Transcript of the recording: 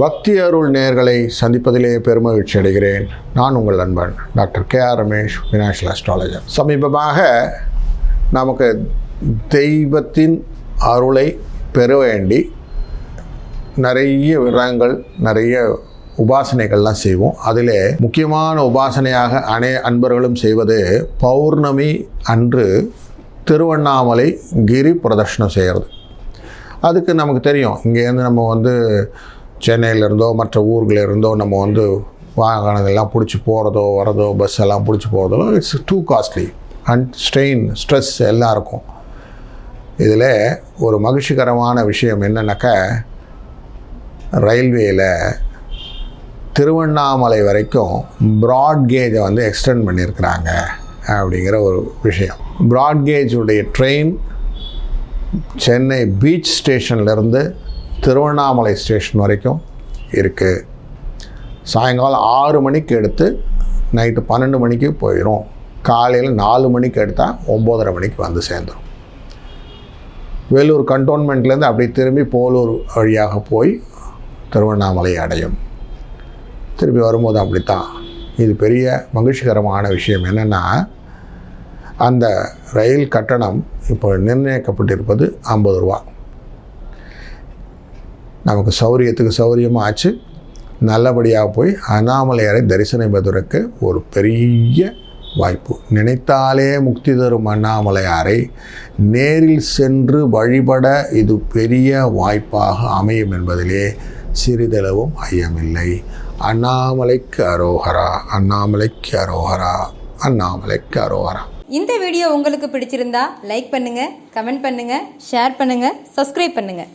பக்தி அருள் நேர்களை சந்திப்பதிலே பெருமகிழ்ச்சி அடைகிறேன். நான் உங்கள் நண்பன் doctor K R Ramesh financial astrologer சமீபமாக நமக்கு தெய்வத்தின் அருளை பெற வேண்டி நிறைய விரங்கள் நிறைய உபாசனைகள்லாம் செய்வோம். அதில் முக்கியமான உபாசனையாக அனை அன்பர்களும் செய்வது பௌர்ணமி அன்று திருவண்ணாமலை கிரி பிரதர்ஷனம் செய்கிறது. அதுக்கு நமக்கு தெரியும். இங்கேருந்து நம்ம வந்து சென்னையிலேருந்தோ மற்ற ஊர்களில் இருந்தோ நம்ம வந்து வாகனங்கள்லாம் பிடிச்சி போகிறதோ வரதோ பஸ் எல்லாம் பிடிச்சி போகிறதோ it's too costly and strain stress எல்லாம் இருக்கும். இதில் ஒரு மகிழ்ச்சிகரமான விஷயம் என்னென்னாக்க ரயில்வேயில் திருவண்ணாமலை வரைக்கும் ப்ராட்கேஜை வந்து எக்ஸ்டெண்ட் பண்ணியிருக்கிறாங்க அப்படிங்கிற ஒரு விஷயம். ப்ராட்கேஜுடைய ட்ரெயின் சென்னை பீச் ஸ்டேஷன்லேருந்து திருவண்ணாமலை ஸ்டேஷன் வரைக்கும் இருக்குது சாயங்காலம் ஆறு மணிக்கு எடுத்து நைட்டு பன்னெண்டு மணிக்கு போயிடும் காலையில் நாலு மணிக்கு எடுத்தால் ஒம்போதரை மணிக்கு வந்து சேர்ந்துடும் வேலூர் கண்டோன்மெண்ட்லேருந்து அப்படி திரும்பி போலூர் வழியாக போய் திருவண்ணாமலை அடையும். திரும்பி வரும்போது அப்படித்தான். இது பெரிய மகிழ்ச்சிகரமான விஷயம் என்னென்னா அந்த ரயில் கட்டணம் இப்போ நிர்ணயிக்கப்பட்டிருப்பது ஐம்பது ரூபா. நமக்கு சௌரியத்துக்கு சௌரியமாக ஆச்சு நல்லபடியாக போய் அண்ணாமலையாரை தரிசனம் பெறுவதற்கு ஒரு பெரிய வாய்ப்பு. நினைத்தாலே முக்தி தரும் அண்ணாமலையாரை நேரில் சென்று வழிபட இது பெரிய வாய்ப்பாக அமையும் என்பதிலே சிறிதளவும் ஐயமில்லை. அண்ணாமலைக்கு அரோகரா அண்ணாமலைக்கு அரோகரா அண்ணாமலைக்கு அரோகரா. இந்த வீடியோ உங்களுக்கு பிடிச்சிருந்தா லைக் பண்ணுங்கள் கமெண்ட் பண்ணுங்கள் ஷேர் பண்ணுங்கள் சப்ஸ்கிரைப் பண்ணுங்கள்